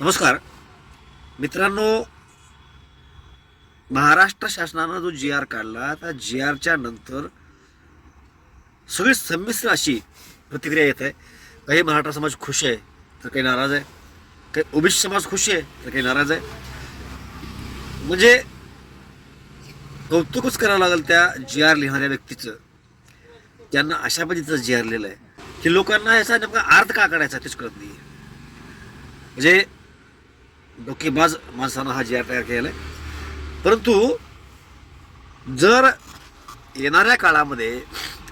नमस्कार. मित्रांनो महाराष्ट्र शासनानं जो जी आर काढला त्या जी आरच्या नंतर सगळी संमिश्र अशी प्रतिक्रिया येत आहे. काही मराठा समाज खुश आहे तर काही नाराज आहे. काही ओबीसी समाज खुश आहे तर काही नाराज आहे. म्हणजे कौतुकच करावं लागेल त्या जी आर लिहिणाऱ्या व्यक्तीचं. त्यांना अशा पद्धतीचं जी आर लिहिलं आहे की लोकांना याचा नेमका अर्थ का काढायचा तेच कळत नाही म्हणजे डोकेबाज माणसानं हा जी आर तयार केलेला आहे परंतु जर येणाऱ्या काळामध्ये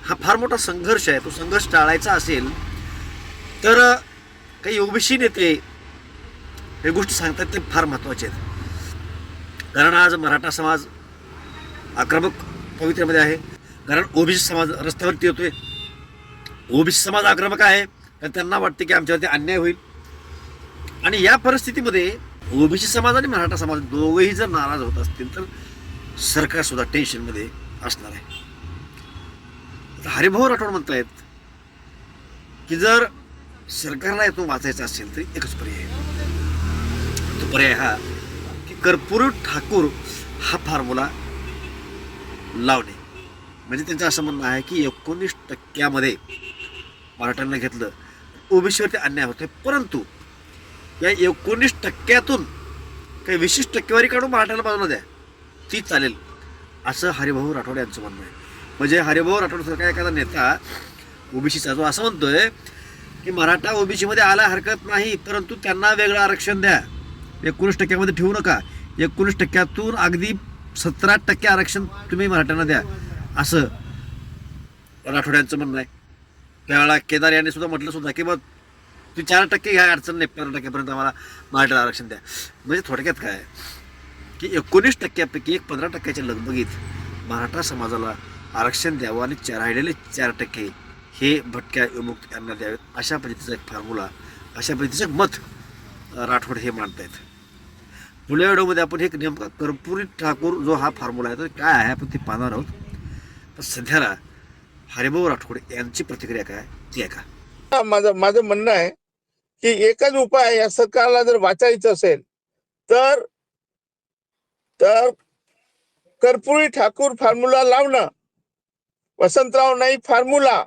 हा फार मोठा संघर्ष आहे तो संघर्ष टाळायचा असेल तर काही ओबीसी नेते हे गोष्टी सांगतात ते फार महत्त्वाचे आहेत. कारण आज मराठा समाज आक्रमक पवित्र्यामध्ये आहे. कारण ओबीसी समाज रस्त्यावरती येतोय. ओबीसी समाज आक्रमक आहे कारण त्यांना वाटते की आमच्यावरती अन्याय होईल. आणि या परिस्थितीमध्ये ओबीसी समाज आणि मराठा समाज दोघेही जर नाराज होत असतील तर सरकार सुद्धा टेन्शनमध्ये असणार आहे. हरिभाऊ राठोड म्हणतायत की जर सरकारला यातून वाचायचं असेल तर एकच पर्याय आहे. तो पर्याय हा की कर्पूर ठाकूर हा फॉर्म्युला लावणे. म्हणजे त्यांचं असं म्हणणं आहे की एकोणीस टक्क्यामध्ये मराठ्यांना घेतलं ओबीसीवरती अन्याय होतोय परंतु या एकोणीस टक्क्यातून काही विशिष्ट टक्केवारी काढून मराठ्याला बाजूला द्या. ती चालेल. असं हरिभाऊ राठोड यांचं म्हणणं आहे. म्हणजे हरिभाऊ राठोड सरकार एखादा नेता ओबीसीचा जो असं म्हणतोय की मराठा ओबीसीमध्ये आला हरकत नाही परंतु त्यांना वेगळं आरक्षण द्या. एकोणीस टक्क्यामध्ये ठेवू नका. एकोणीस टक्क्यातून अगदी सतरा टक्के आरक्षण तुम्ही मराठ्यांना द्या. असं राठोड यांचं म्हणणं आहे. त्यावेळेला केदार यांनी सुद्धा म्हटलं सुद्धा की मग तुम्ही चार टक्के घ्या अडचण नाही पंधरा टक्क्यापर्यंत आम्हाला मराठा आरक्षण द्या. म्हणजे थोडक्यात काय की एकोणीस टक्क्यापैकी एक पंधरा टक्क्याच्या लगबगीत मराठा समाजाला आरक्षण द्यावं आणि राहिलेले चार टक्के हे भटक्या विमुक्त यांना द्यावेत. अशा पद्धतीचा एक फॉर्म्युला अशा पद्धतीचं एक मत राठोड हे मांडतायत. पुढल्या व्हिडिओमध्ये आपण एक नेमका कर्पुरी ठाकूर जो हा फॉर्म्युला आहे तर काय आहे आपण ते पाहणार आहोत. पण सध्याला हरिभाऊ राठोड यांची प्रतिक्रिया काय ती ऐका. हा, माझं माझं म्हणणं आहे की एकच उपाय या सरकारला जर वाचायचं असेल तर तर कर्पुरी ठाकूर फॉर्म्युला लावणं. वसंतराव नाईक फॉर्म्युला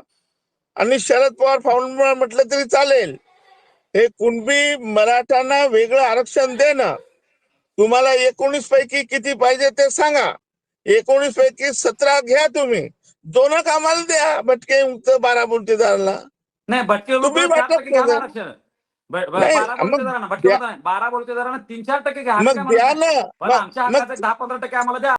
आणि शरद पवार फॉर्म्युला म्हटलं तरी चालेल. हे कुणबी मराठ्यांना वेगळं आरक्षण देणं. तुम्हाला एकोणीस पैकी किती पाहिजे ते सांगा. एकोणीस पैकी सतरा घ्या तुम्ही. दोन कामाला द्या भटके मुक्त बारा बोलतेदाराला नाही भटके बारा. बारा बोलतेदारांना तीन चार टक्के घ्या आमच्या दहा पंधरा टक्के आम्हाला द्या.